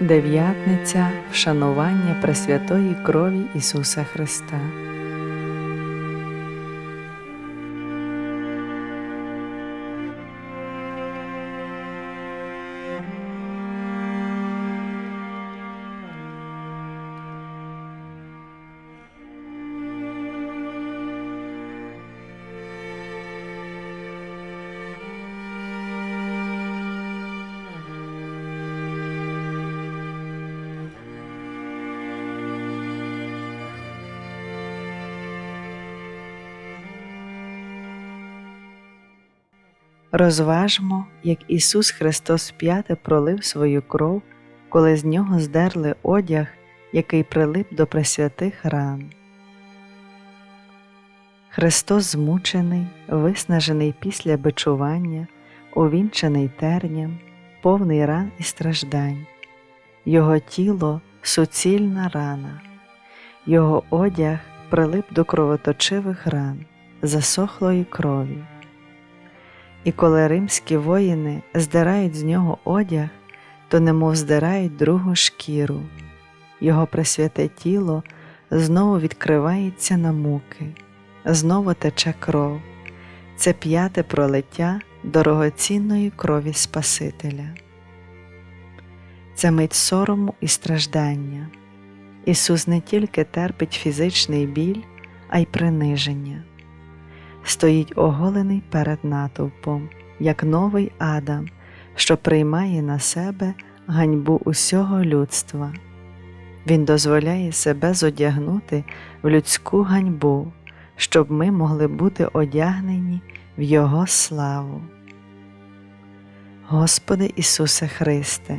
Дев'ятниця вшанування Пресвятої крові Ісуса Христа. Розважмо, як Ісус Христос п'яте пролив свою кров, коли з нього здерли одяг, який прилип до пресвятих ран. Христос змучений, виснажений після бичування, увінчений терням, повний ран і страждань, Його тіло суцільна рана, Його одяг прилип до кровоточивих ран, засохлої крові. І коли римські воїни здирають з нього одяг, то немов здирають другу шкіру, його пресвяте тіло знову відкривається на муки, знову тече кров, це п'яте пролиття дорогоцінної крові Спасителя. Це мить сорому і страждання. Ісус не тільки терпить фізичний біль, а й приниження стоїть оголений перед натовпом, як новий Адам, що приймає на себе ганьбу усього людства. Він дозволяє себе зодягнути в людську ганьбу, щоб ми могли бути одягнені в Його славу. Господи Ісусе Христе,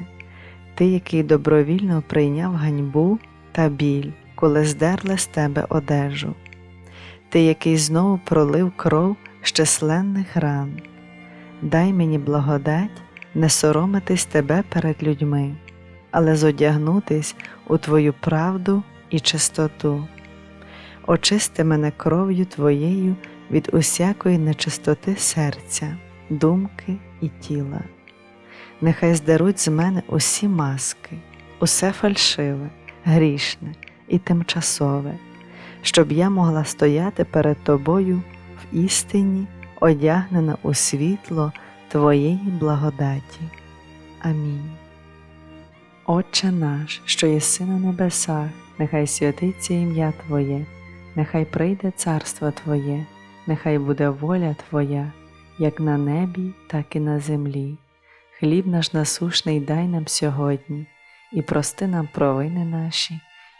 Ти, який добровільно прийняв ганьбу та біль, коли здерли з тебе одежу. Ти, який знову пролив кров з численних ран, дай мені благодать не соромитись тебе перед людьми, але зодягнутись у Твою правду і чистоту. Очисти мене кров'ю Твоєю від усякої нечистоти серця, думки і тіла. Нехай здеруть з мене усі маски, усе фальшиве, грішне і тимчасове щоб я могла стояти перед Тобою в істині, одягнена у світло Твоєї благодаті. Амінь. Отче наш, що єси на небесах, нехай святиться ім'я Твоє, нехай прийде царство Твоє, нехай буде воля Твоя, як на небі, так і на землі. Хліб наш насушний дай нам сьогодні і прости нам провини наші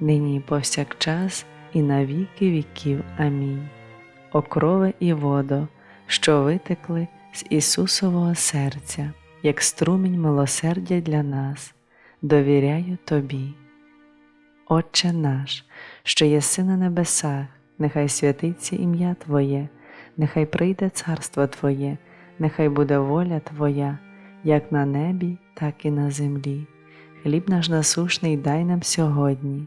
нині і повсякчас, і на віки віків. Амінь. Окрове і водо, що витекли з Ісусового серця, як струмінь милосердя для нас, довіряю Тобі. Отче наш, що єси на небесах, нехай святиться ім'я Твоє, нехай прийде царство Твоє, нехай буде воля Твоя, як на небі, так і на землі. Хліб наш насушний дай нам сьогодні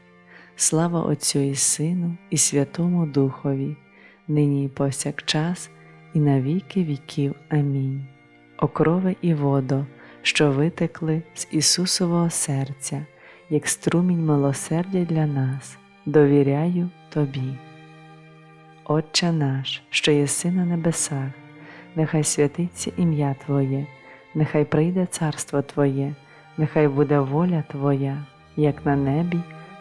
Слава Отцю і Сину, і Святому Духові, нині і повсякчас, і на віки віків. Амінь. Окрове і водо, що витекли з Ісусового серця, як струмінь милосердя для нас, довіряю Тобі. Отче наш, що єси на небесах, нехай святиться ім'я Твоє, нехай прийде царство Твоє, нехай буде воля Твоя, як на небі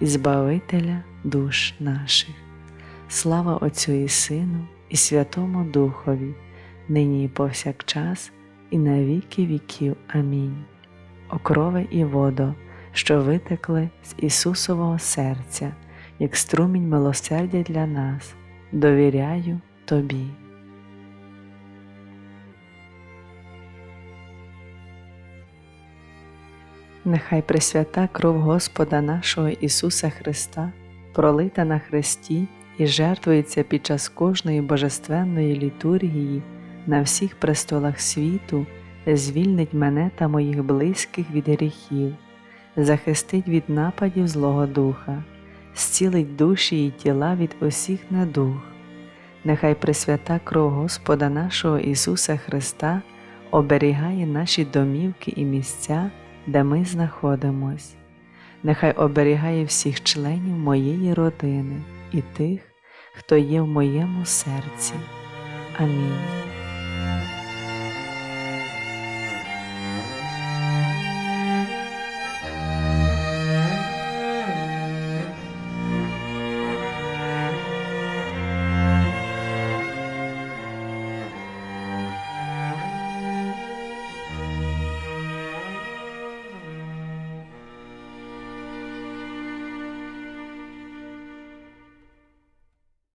і Збавителя душ наших. Слава Отцю і Сину, і Святому Духові, нині і повсякчас, і на віки віків. Амінь. Окрови і водо, що витекли з Ісусового серця, як струмінь милосердя для нас, довіряю Тобі. Нехай пресвята кров Господа нашого Ісуса Христа, пролита на Христі і жертвується під час кожної божественної літургії на всіх престолах світу, звільнить мене та моїх близьких від гріхів, захистить від нападів Злого Духа, зцілить душі і тіла від усіх недуг. Нехай пресвята кров Господа нашого Ісуса Христа оберігає наші домівки і місця, де ми знаходимось. Нехай оберігає всіх членів моєї родини і тих, хто є в моєму серці. Амінь.